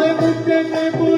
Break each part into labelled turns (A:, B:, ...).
A: Hallelujah.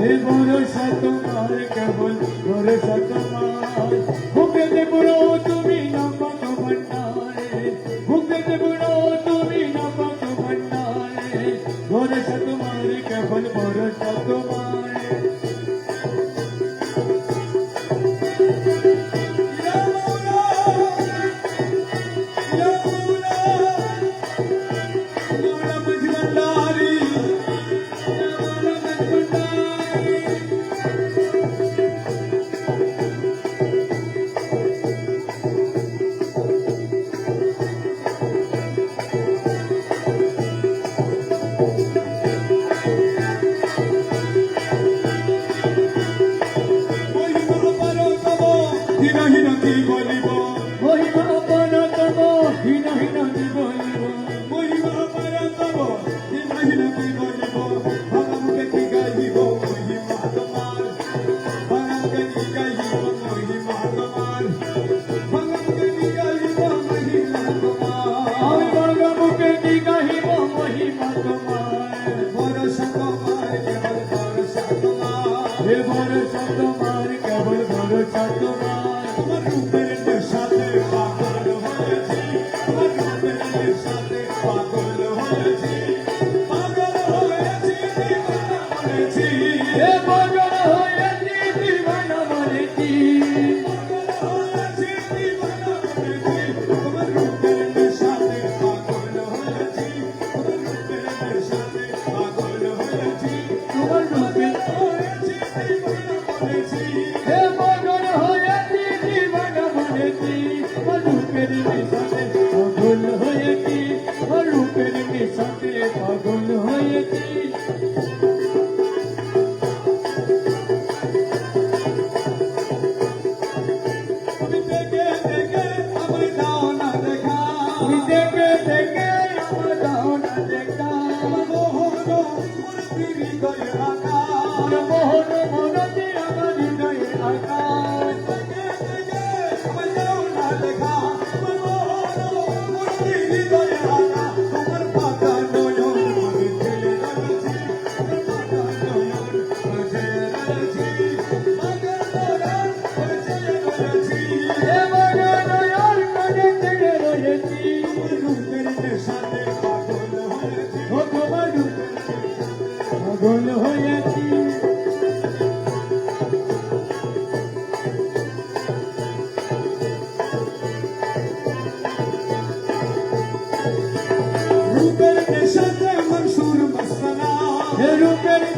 A: এ ভরসা তোমার কেবল ভরসা তোমার বুকে দেব
B: তুমি না কত ভান্ডারে
A: বুকে দেব তুমি না
B: কত ভান্ডারে
A: ভরসা তোমার কেবল ভরসা তোমার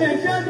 A: Yes.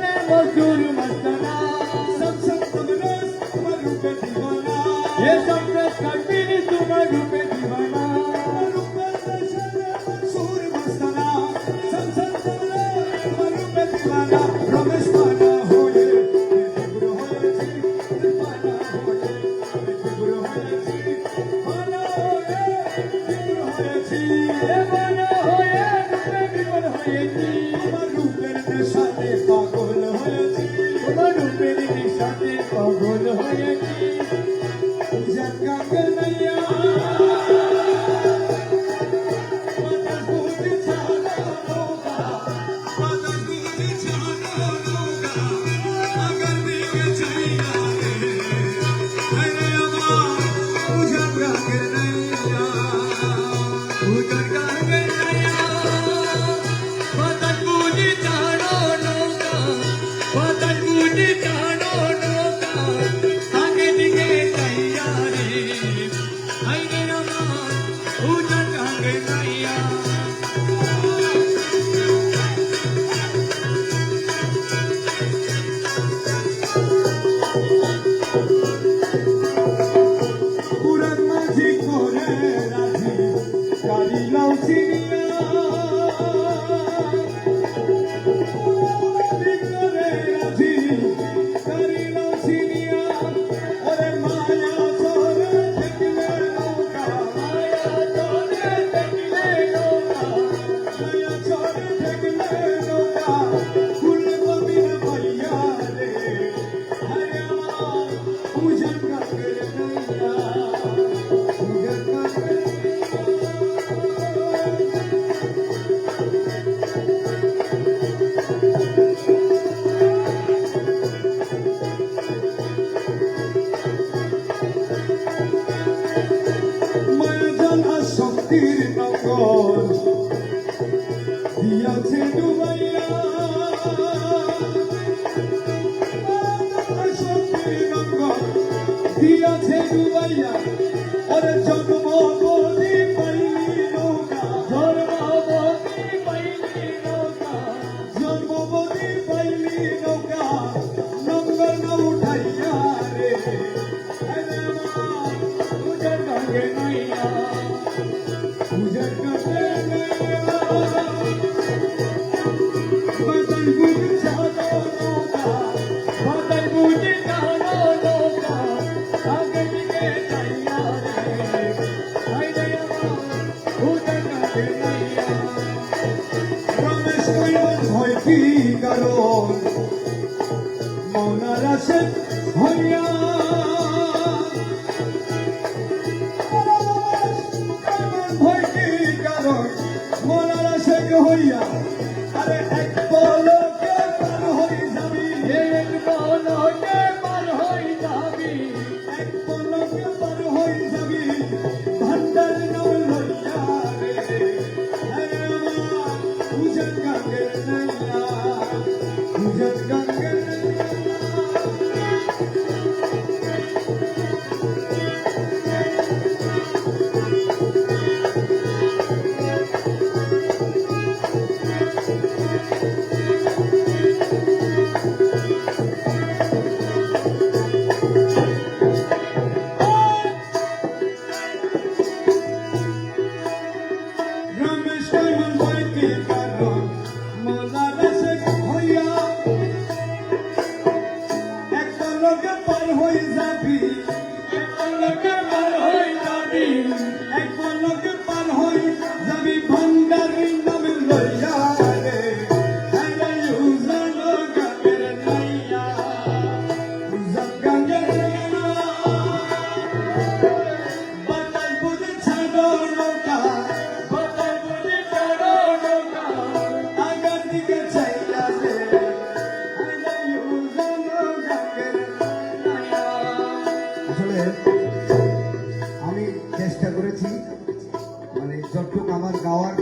A: যতটুকু আমার গাওয়ার।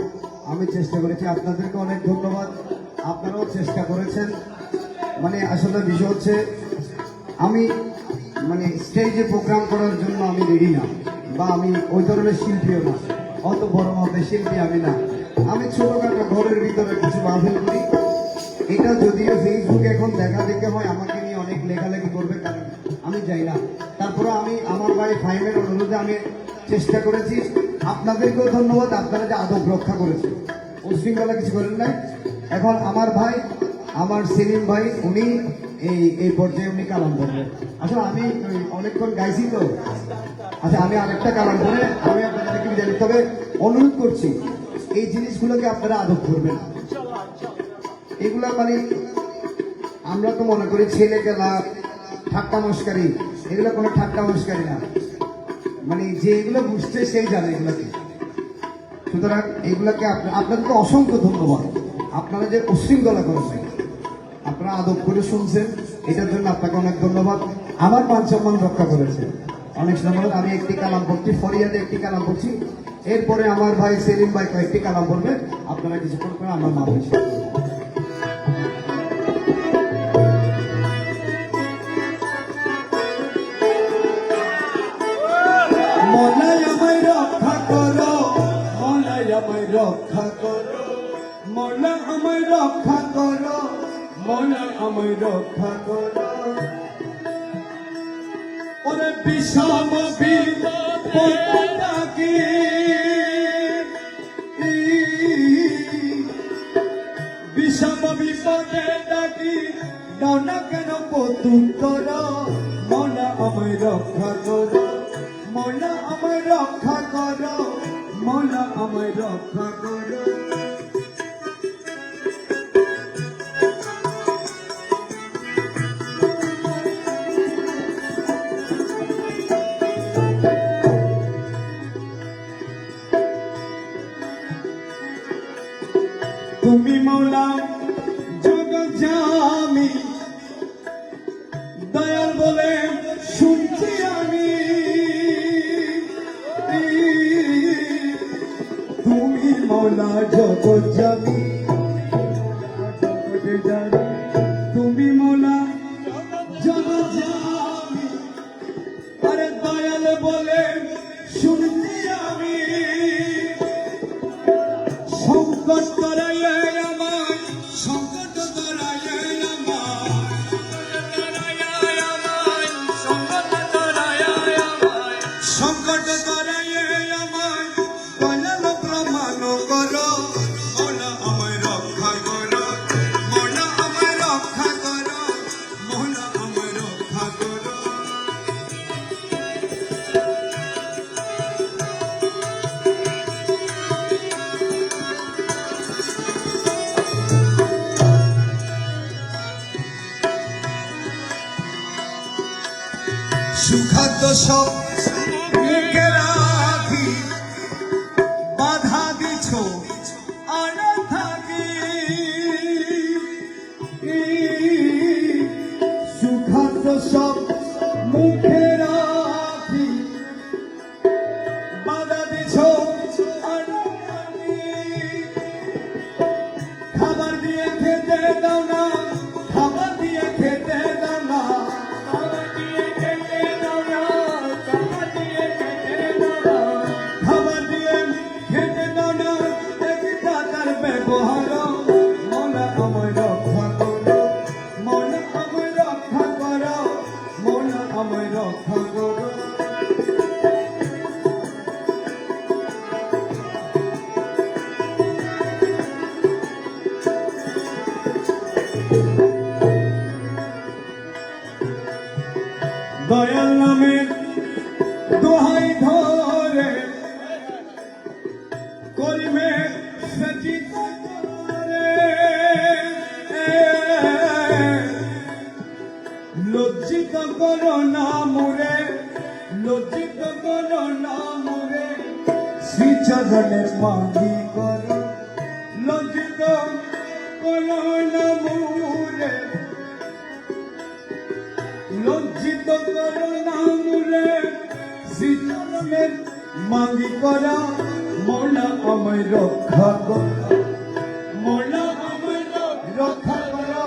A: আমি চেষ্টা করেছি। আপনাদেরকে অনেক ধন্যবাদ। আপনারাও চেষ্টা করেছেন। মানে আসলে বিষয় হচ্ছে, আমি মানে স্টেজে প্রোগ্রাম করার জন্য আমি রেডি না। বা আমি ওই ধরনের শিল্পীও না। অত বড় মাপের শিল্পী আমি না। আমি ছোটোখাটো ঘরের ভিতরে কিছু মাহফিল করি
C: এটা যদিও ফেসবুকে এখন দেখা দেখে হয়, আমাকে নিয়ে অনেক লেখালেখি করবে, কারণ আমি যাই না। তারপরে আমি আমার বাড়ি ফাইভের অনুরোধে আমি চেষ্টা করেছি। আপনাদেরকেও ধন্যবাদ, আপনারা যে আদব রক্ষা করেছেন। উশৃঙ্খলা কিছু করেন নাই। এখন আমার ভাই, আমার সেলিম ভাই, উনি এই এই পর্যায়ে উনি কালাম করবেন আসলে আমি অনেকক্ষণ গাইছি তো? আচ্ছা আমি আরেকটা কালাম করে আমি আপনাদেরকে বিদায় দিই। তবে অনুরোধ করছি, এই জিনিসগুলোকে আপনারা আদব করবেন এগুলা মানে আমরা তো মনে করি ছেলে খেলা ঠাট্টা মস্কারি, এগুলো কোনো ঠাট্টা মস্কারি না। মানে যে এগুলো বুঝছে সেই জানে এগুলোকে। সুতরাং এগুলাকে আপনা- আপনাদেরকে অসংখ্য ধন্যবাদ। আপনারা যে উশৃঙ্খলা করেছেন, আপনারা আদব করে শুনছেন, এটার জন্য আপনাকে অনেক ধন্যবাদ। আমার মান সম্মান রক্ষা করেছে অনেক ধন্যবাদ। আমি একটি কালাম পড়ছি, ফরিয়াদে একটি কালাম পড়ছি। এরপরে আমার ভাই সেলিম ভাই কয়েকটি কালাম পড়বে। আপনারা কিছুক্ষণ করে আমার মা বলছি
A: রক্ষা করো। মলা আমায় রক্ষা করো। মলা আমায় রক্ষা করো। ওরে বিষম বিপদাকি বিষম বিপদে ডাকি। দাও না কেন পতুত্তর মনা আমায় রক্ষা করো। মনা আমায় রক্ষা করো। মনা আমায় রক্ষা করো। লজ্জিত করো না মুরে। শ্রীচরণের মাগি করা মোলা আমায় রক্ষা করো। মোলা আমায় রক্ষা করো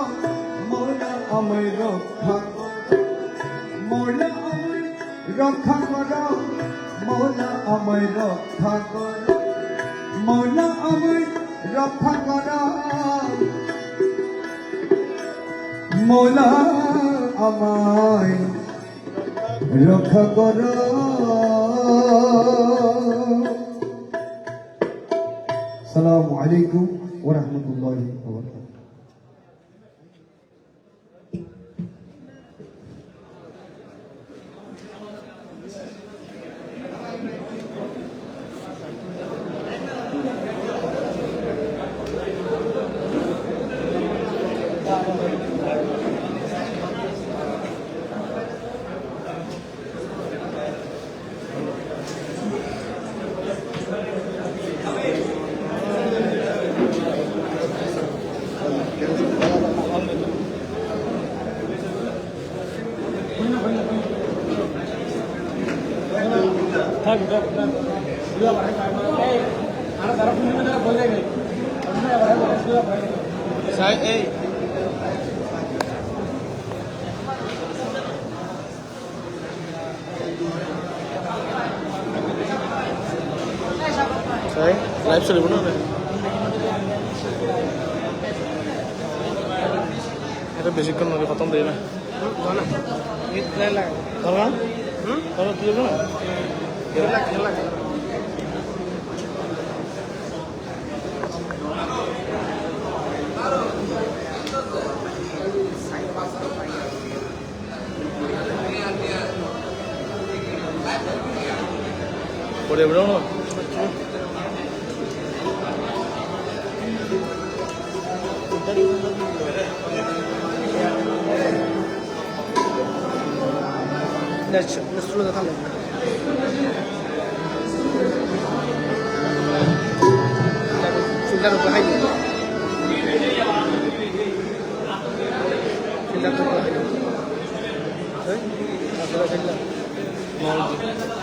A: মোলা আমায় রক্ষা মোলা আমায় রক্ষা করো মোলা আমায় রক্ষা করো। মোলা আমায় রক্ষা করো।
D: মোলা আমায় রক্ষা করো।
E: লাইভ চলিব ন এটা বেছিক্ষণ নদী খতম দেৰি নাই ধৰা ধৰা তুলি না পড়ে বেরো না nessuno da tale Filato per hai Filato per hai Eh? Allora filato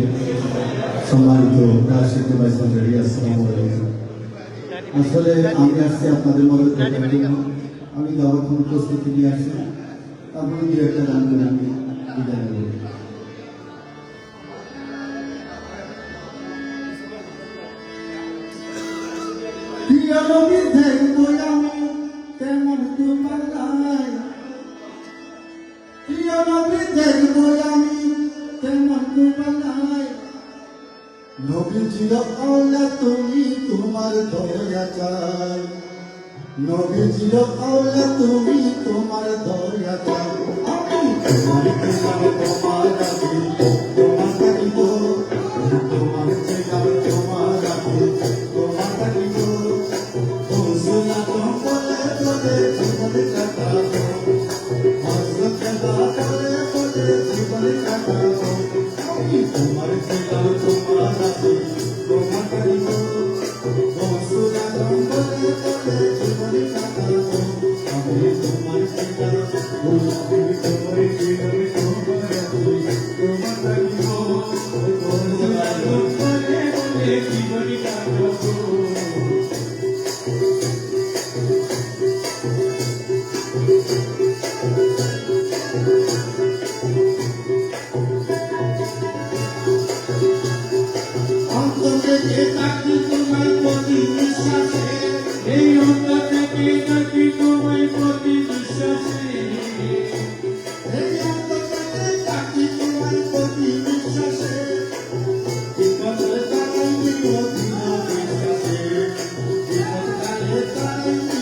D: সম্মানিত রাশিদ ভাই আসলে আমি আসছি আপনাদের জন্য আমি যখন প্রস্তুতি নিয়ে আসছি। তারপরে দু একটা গান করে আমি বিদায় নেব। নবী ছিল আল্লাহ, তুমি তোমার দয়া চাই। নবী ছিল, আল্লাহ, তুমি তোমার দয়া চাই। আমি তোমার ছিলাম বিপদে তারাই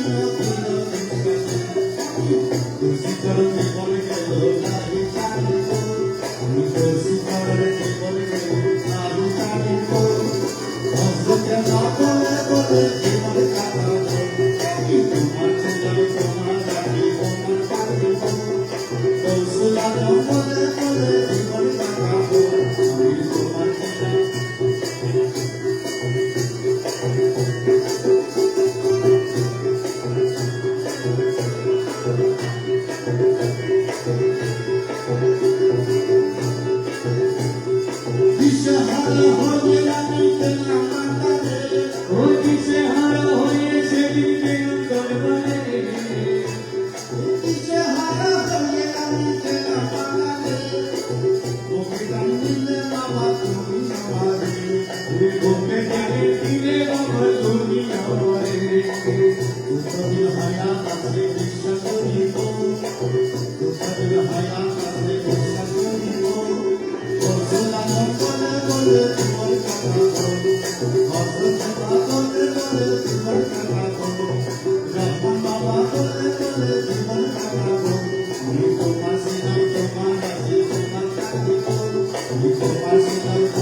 D: তোমার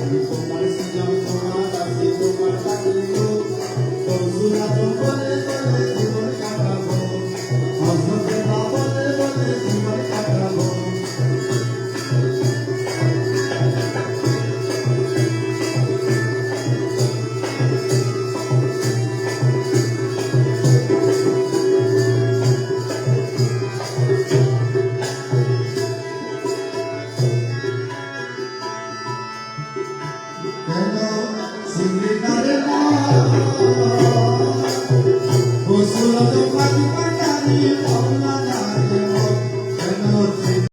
D: তোমার আছে তোমার কাছে